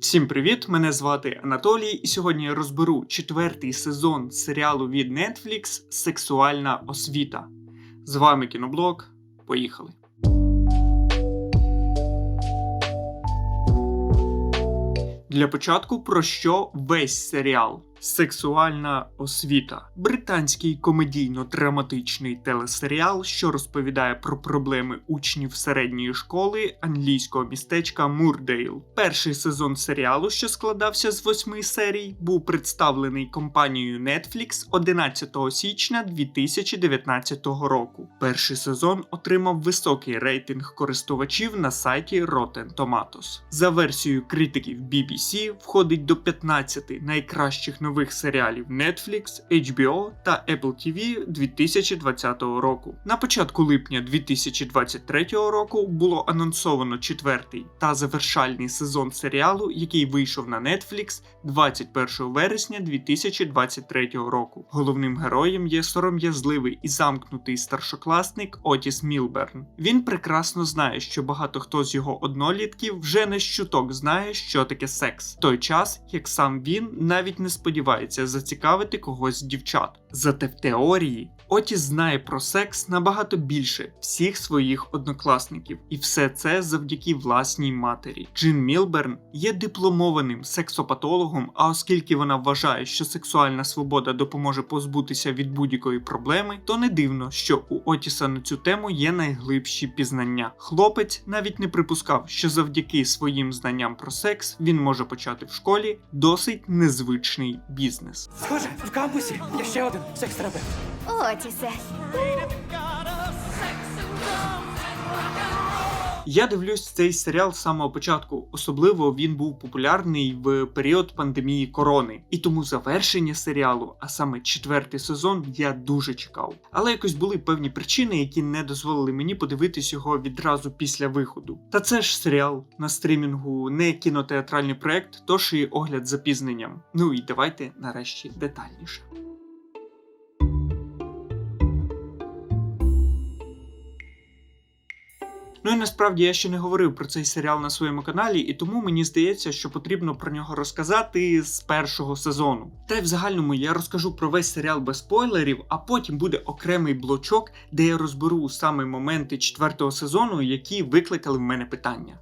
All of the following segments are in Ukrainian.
Всім привіт! Мене звати Анатолій, і сьогодні я розберу четвертий сезон серіалу від Netflix Сексуальна освіта. З вами кіноблог. Поїхали! Для початку про що весь серіал? Сексуальна освіта. Британський комедійно-драматичний телесеріал, що розповідає про проблеми учнів середньої школи англійського містечка Мурдейл. Перший сезон серіалу, що складався з восьми серій, був представлений компанією Netflix 11 січня 2019 року. Перший сезон отримав високий рейтинг користувачів на сайті Rotten Tomatoes. За версією критиків BBC, входить до 15 найкращих нових серіалів Netflix, HBO та Apple TV 2020 року. На початку липня 2023 року було анонсовано четвертий та завершальний сезон серіалу, який вийшов на Netflix 21 вересня 2023 року. Головним героєм є сором'язливий і замкнутий старшокласник Отіс Мілберн. Він прекрасно знає, що багато хто з його однолітків вже не щуток знає, що таке секс, в той час як сам він навіть не сподівається зацікавити когось з дівчат. Зате в теорії Отіс знає про секс набагато більше всіх своїх однокласників, і все це завдяки власній матері. Джин Мілберн є дипломованим сексопатологом. А оскільки вона вважає, що сексуальна свобода допоможе позбутися від будь-якої проблеми, то не дивно, що у Отіса на цю тему є найглибші пізнання. Хлопець навіть не припускав, що завдяки своїм знанням про секс він може почати в школі досить незвичний бізнес. Схоже, в кампусі є ще один секс-терапевт. Отісе, Я дивлюсь цей серіал з самого початку. Особливо він був популярний в період пандемії корони, і тому завершення серіалу, а саме четвертий сезон, я дуже чекав. Але якось були певні причини, які не дозволили мені подивитись його відразу після виходу. Та це ж серіал на стрімінгу, не кінотеатральний проект, тож і огляд запізненням. Ну і давайте нарешті детальніше. Ну і насправді я ще не говорив про цей серіал на своєму каналі, і тому мені здається, що потрібно про нього розказати з першого сезону. Та й в загальному я розкажу про весь серіал без спойлерів, а потім буде окремий блочок, де я розберу саме моменти четвертого сезону, які викликали в мене питання.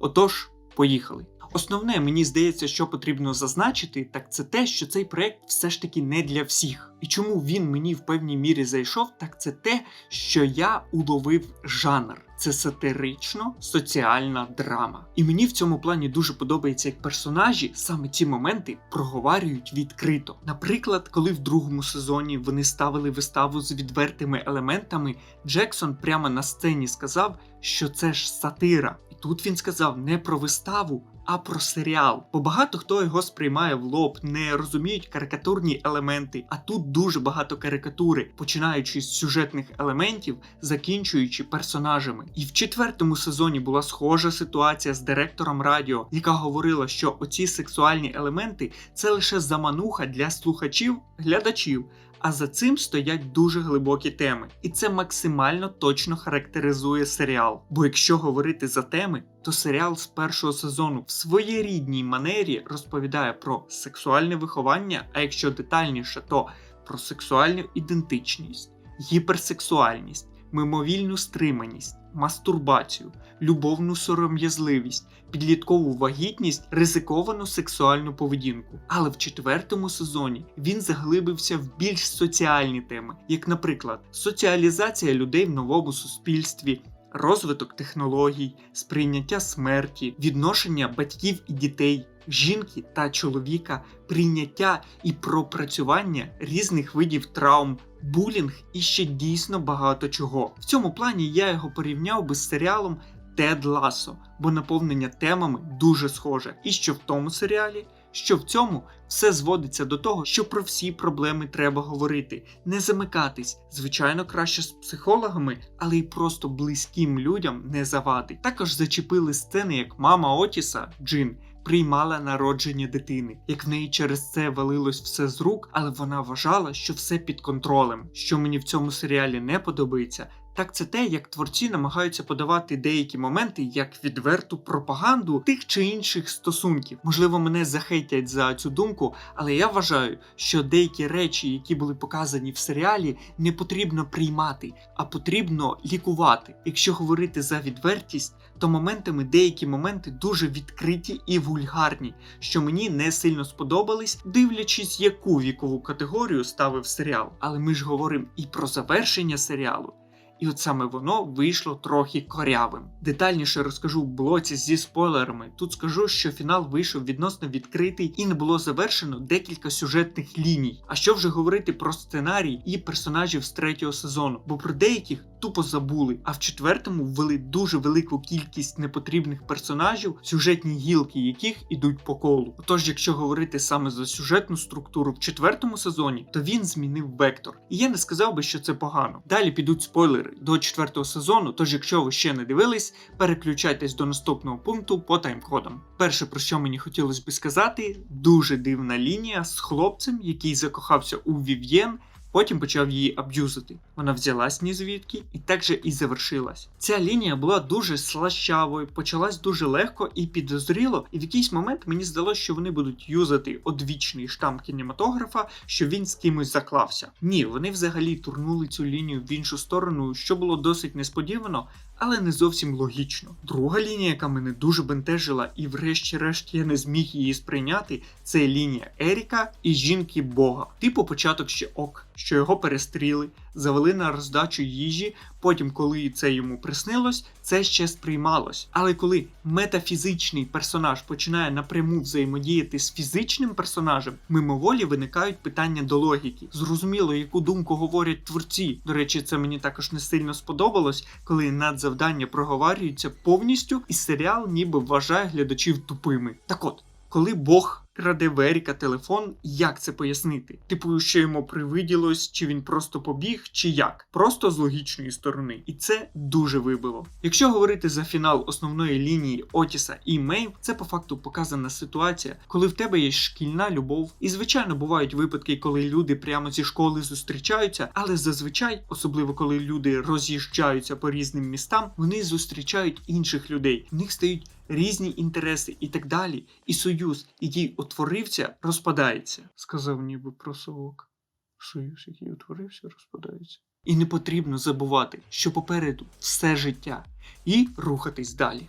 Отож, поїхали. Основне, мені здається, що потрібно зазначити, так це те, що цей проект все ж таки не для всіх. І чому він мені в певній мірі зайшов, так це те, що я уловив жанр. Це сатирично соціальна драма. І мені в цьому плані дуже подобається, як персонажі саме ці моменти проговорюють відкрито. Наприклад, коли в другому сезоні вони ставили виставу з відвертими елементами, Джексон прямо на сцені сказав, що це ж сатира. І тут він сказав не про виставу, а про серіал. Бо багато хто його сприймає в лоб, не розуміють карикатурні елементи, а тут дуже багато карикатури, починаючи з сюжетних елементів, закінчуючи персонажами. І в четвертому сезоні була схожа ситуація з директором радіо, яка говорила, що оці сексуальні елементи це лише замануха для слухачів, глядачів. А за цим стоять дуже глибокі теми, і це максимально точно характеризує серіал. Бо якщо говорити за теми, то серіал з першого сезону в своєрідній манері розповідає про сексуальне виховання, а якщо детальніше, то про сексуальну ідентичність, гіперсексуальність, мимовільну стриманість, мастурбацію, любовну сором'язливість, підліткову вагітність, ризиковану сексуальну поведінку. Але в четвертому сезоні він заглибився в більш соціальні теми, як, наприклад, соціалізація людей в новому суспільстві. Розвиток технологій, сприйняття смерті, відношення батьків і дітей, жінки та чоловіка, прийняття і пропрацювання різних видів травм, булінг і ще дійсно багато чого. В цьому плані я його порівняв би з серіалом Тед Ласо, бо наповнення темами дуже схоже. І що в тому серіалі, що в цьому все зводиться до того, що про всі проблеми треба говорити, не замикатись. Звичайно, краще з психологами, але й просто близьким людям не завадить. Також зачепили сцени, як мама Отіса Джин. Приймала народження дитини, як в неї через це валилось все з рук, але вона вважала, що все під контролем. Що мені в цьому серіалі не подобається, так це те, як творці намагаються подавати деякі моменти як відверту пропаганду тих чи інших стосунків. Можливо, мене захейтять за цю думку, але я вважаю, що деякі речі, які були показані в серіалі, не потрібно приймати, а потрібно лікувати. Якщо говорити за відвертість, то моментами деякі моменти дуже відкриті і вульгарні, що мені не сильно сподобались, дивлячись, яку вікову категорію ставив серіал. Але ми ж говоримо і про завершення серіалу. І от саме воно вийшло трохи корявим. Детальніше розкажу в блоці зі спойлерами. Тут скажу, що фінал вийшов відносно відкритий і не було завершено декілька сюжетних ліній. А що вже говорити про сценарій і персонажів з третього сезону, бо про деяких тупо забули. А в четвертому ввели дуже велику кількість непотрібних персонажів, сюжетні гілки яких ідуть по колу. Отож, якщо говорити саме за сюжетну структуру в четвертому сезоні, то він змінив вектор. І я не сказав би, що це погано. Далі підуть спойлери до четвертого сезону. Тож, якщо ви ще не дивились, переключайтесь до наступного пункту по таймкодам. Перше, про що мені хотілося би сказати, дуже дивна лінія з хлопцем, який закохався у Вів'єн. Потім почав її аб'юзити. Вона взялась ні звідки і так же і завершилась. Ця лінія була дуже слащавою, почалась дуже легко і підозріло, і в якийсь момент мені здалося, що вони будуть юзати одвічний штам кінематографа, що він з кимось заклався. Ні, вони взагалі турнули цю лінію в іншу сторону, що було досить несподівано. Але не зовсім логічно. Друга лінія, яка мене дуже бентежила, і врешті-решт я не зміг її сприйняти, це лінія Еріка і жінки Бога. Типу початок ще ок, що його перестріли, завели на роздачу їжі. Потім, коли це йому приснилось, це ще сприймалось. Але коли метафізичний персонаж починає напряму взаємодіяти з фізичним персонажем, мимоволі виникають питання до логіки. Зрозуміло, яку думку говорять творці. До речі, це мені також не сильно сподобалось, коли надзавдання проговарюються повністю, і серіал ніби вважає глядачів тупими. Так от, коли Бог краде в телефон, як це пояснити? Типу, що йому привиділось, чи він просто побіг, чи як? Просто з логічної сторони. І це дуже вибило. Якщо говорити за фінал основної лінії Отіса і Мейв, це по факту показана ситуація, коли в тебе є шкільна любов. І звичайно бувають випадки, коли люди прямо зі школи зустрічаються, але зазвичай, особливо коли люди роз'їжджаються по різним містам, вони зустрічають інших людей. В них стають різні інтереси і так далі. І союз, який утворився, розпадається. Сказав ніби про совок. Союз, який утворився, розпадається. І не потрібно забувати, що попереду все життя, і рухатись далі.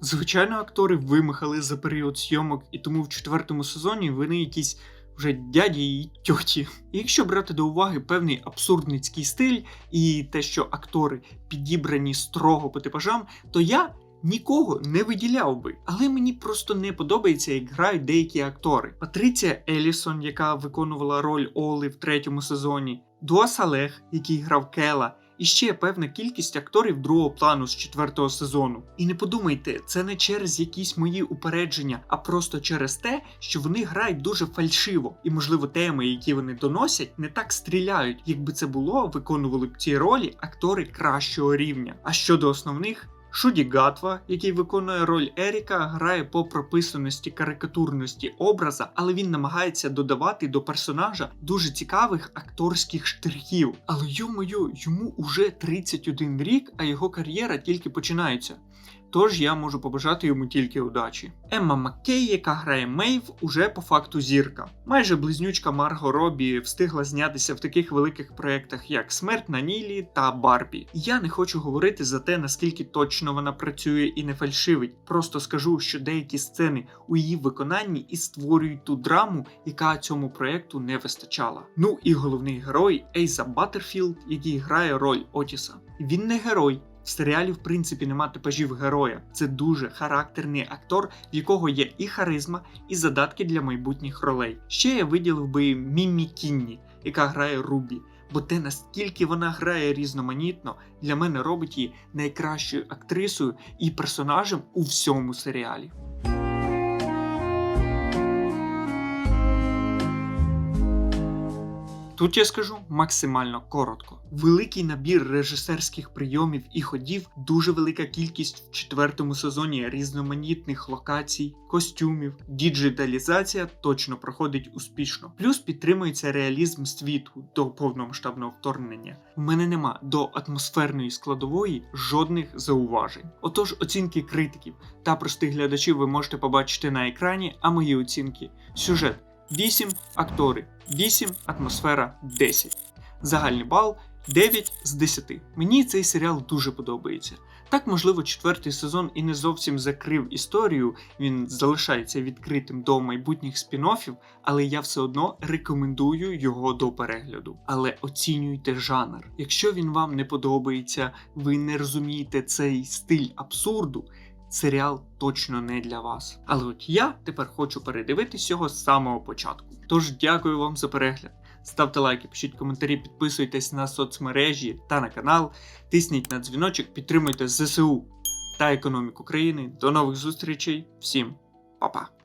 Звичайно, актори вимахали за період зйомок, і тому в четвертому сезоні вони якісь вже дяді і тьоті. І якщо брати до уваги певний абсурдницький стиль і те, що актори підібрані строго по типажам, то я нікого не виділяв би. Але мені просто не подобається, як грають деякі актори. Патриція Елісон, яка виконувала роль Оли в третьому сезоні, Дуас Алех, який грав Кела. І ще певна кількість акторів другого плану з четвертого сезону. І не подумайте, це не через якісь мої упередження, а просто через те, що вони грають дуже фальшиво, і, можливо, теми, які вони доносять, не так стріляють. Якби це було, виконували б ці ролі актори кращого рівня. А щодо основних. Шуді Гатва, який виконує роль Еріка, грає по прописаності карикатурності образа, але він намагається додавати до персонажа дуже цікавих акторських штрихів. Але йо-моє, йому уже 31 рік, а його кар'єра тільки починається. Тож я можу побажати йому тільки удачі. Емма Маккей, яка грає Мейв, уже по факту зірка. Майже близнючка Марго Робі встигла знятися в таких великих проєктах, як Смерть на Нілі та Барбі. Я не хочу говорити за те, наскільки точно вона працює і не фальшивить. Просто скажу, що деякі сцени у її виконанні і створюють ту драму, яка цьому проєкту не вистачала. Ну і головний герой Ейза Баттерфілд, який грає роль Отіса. Він не герой. В серіалі, в принципі, нема типажів героя. Це дуже характерний актор, в якого є і харизма, і задатки для майбутніх ролей. Ще я виділив би Мімі Кінні, яка грає Рубі. Бо те, наскільки вона грає різноманітно, для мене робить її найкращою актрисою і персонажем у всьому серіалі. Тут я скажу максимально коротко. Великий набір режисерських прийомів і ходів, дуже велика кількість в четвертому сезоні різноманітних локацій, костюмів, діджиталізація точно проходить успішно. Плюс підтримується реалізм світу до повномасштабного вторгнення. У мене нема до атмосферної складової жодних зауважень. Отож, оцінки критиків та простих глядачів ви можете побачити на екрані, а мої оцінки сюжет 8, актори 8, атмосфера 10. Загальний бал 9 з 10. Мені цей серіал дуже подобається. Так, можливо, четвертий сезон і не зовсім закрив історію, він залишається відкритим до майбутніх спін-оффів, але я все одно рекомендую його до перегляду. Але оцінюйте жанр. Якщо він вам не подобається, ви не розумієте цей стиль абсурду. Серіал точно не для вас. Але от я тепер хочу передивитись його з самого початку. Тож дякую вам за перегляд. Ставте лайки, пишіть коментарі, підписуйтесь на соцмережі та на канал, тисніть на дзвіночок, підтримуйте ЗСУ та економіку країни. До нових зустрічей. Всім па-па!